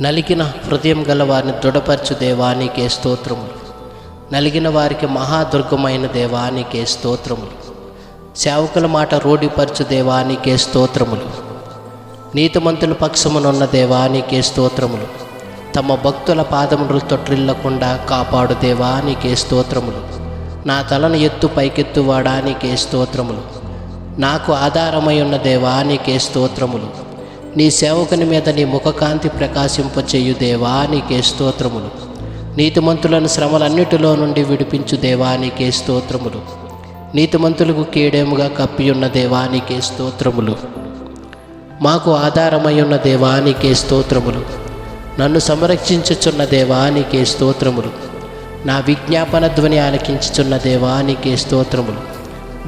నలిగిన హృదయం గల వారిని దృఢపరచు దేవానికే స్తోత్రములు నలిగిన వారికి మహాదుర్గమైన దేవానికే స్తోత్రములు. సేవకుల మాట రూఢిపరచు దేవానికే స్తోత్రములు. నీతిమంతుల పక్షమునున్న దేవానికే స్తోత్రములు. తమ భక్తుల పాదములు తొట్టిల్లకుండా కాపాడు దేవానికే స్తోత్రములు. నా తలను ఎత్తు పైకెత్తు వాడానికే స్తోత్రములు. నాకు ఆధారమై ఉన్న దేవానికే స్తోత్రములు. నీ సేవకుని మీద నీ ముఖకాంతి ప్రకాశింపచేయు దేవా నీకే స్తోత్రములు. నీతిమంతులను శ్రమలన్నిటిలో నుండి విడిపించు దేవానికే స్తోత్రములు. నీతిమంతులకు కీడేముగా కప్పియున్న దేవానికే స్తోత్రములు. మాకు ఆధారమై ఉన్న దేవానికే స్తోత్రములు. నన్ను సంరక్షించుచున్న దేవానికే స్తోత్రములు. నా విజ్ఞాపన ధ్వని ఆలకించుచున్న దేవానికే స్తోత్రములు.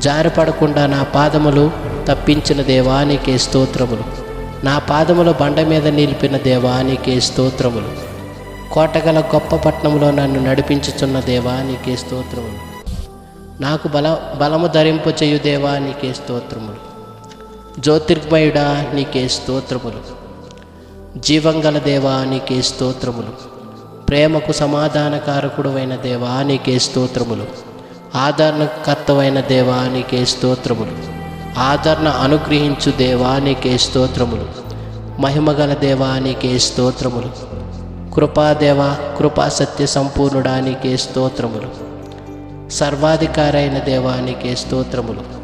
జారిపడకుండా నా పాదములు తప్పించిన దేవానికే స్తోత్రములు. నా పాదములు బండ మీద నిలిపిన దేవానికే స్తోత్రములు. కోటగల గొప్ప పట్టణంలో నన్ను నడిపించుచున్న దేవానికే స్తోత్రములు. నాకు బల బలము ధరింపు చేయు దేవానికే స్తోత్రములు. జ్యోతిర్మయుడా నీకే స్తోత్రములు. జీవంగల దేవా నీకే స్తోత్రములు. ప్రేమకు సమాధానకారకుడువైన దేవా నీకే స్తోత్రములు. ఆదరణకర్తవైన దేవా నీకే స్తోత్రములు. ఆదరణ అనుగ్రహించు దేవా నీకే స్తోత్రములు. మహిమగల దేవా నీకే స్తోత్రములు. కృపాదేవ కృపా సత్య సంపూర్ణుడానికే స్తోత్రములు. సర్వాధికారైన దేవానికే స్తోత్రములు.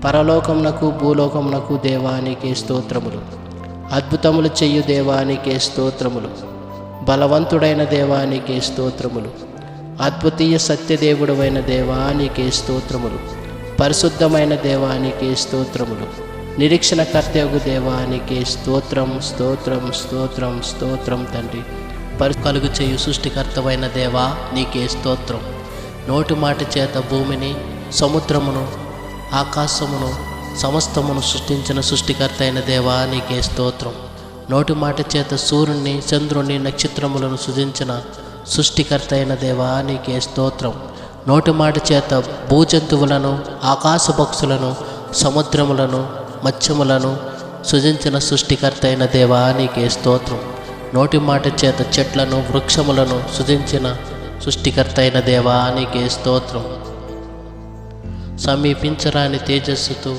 పరలోకమునకు భూలోకమునకు దేవానికే స్తోత్రములు. అద్భుతములు చెయ్యు దేవానికే స్తోత్రములు. బలవంతుడైన దేవానికే స్తోత్రములు. అద్భుతీయ సత్యదేవుడమైన దేవానికే స్తోత్రములు. పరిశుద్ధమైన దేవానికి స్తోత్రములు. నిరీక్షణ కర్తవు దేవానికి స్తోత్రం స్తోత్రం స్తోత్రం స్తోత్రం తండ్రి. పరి కలుగు చేయు సృష్టికర్తమైన దేవా నీకే స్తోత్రం. నోటి మాట చేత భూమిని సముద్రమును ఆకాశమును సమస్తమును సృష్టించిన సృష్టికర్త అయిన దేవా నీకే స్తోత్రం. నోటి మాట చేత సూర్యుని చంద్రుణ్ణి నక్షత్రములను సృజించిన సృష్టికర్త అయిన దేవా నీకే స్తోత్రం. నోటిమాట చేత భూజంతువులను ఆకాశ పక్షులను సముద్రములను మత్స్యములను సృజించిన సృష్టికర్త అయిన దేవా నీకే స్తోత్రం. నోటి మాట చేత చెట్లను వృక్షములను సృజించిన సృష్టికర్త అయిన దేవా నీకే స్తోత్రం. సమీపించరాని తేజస్సుతో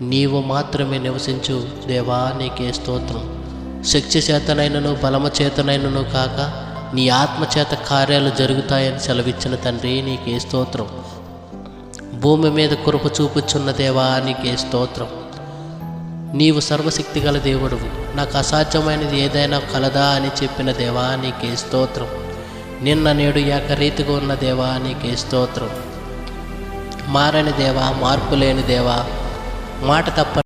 నీవు మాత్రమే నివసించు దేవా నీకే స్తోత్రం. శక్తి చేతనైనను బలము చేతనైనను కాక నీ ఆత్మచేత కార్యాలు జరుగుతాయని సెలవిచ్చిన తండ్రి నీకే స్తోత్రం. భూమి మీద కురుపు చూపుచున్న దేవా నీకే స్తోత్రం. నీవు సర్వశక్తి గల దేవుడువు. నాకు అసాధ్యమైనది ఏదైనా కలదా అని చెప్పిన దేవా నీకే స్తోత్రం. నిన్న నేడు ఏకరీతిగా ఉన్న దేవా నీకే స్తోత్రం. మారని దేవా మార్పు లేని దేవా మాట తప్ప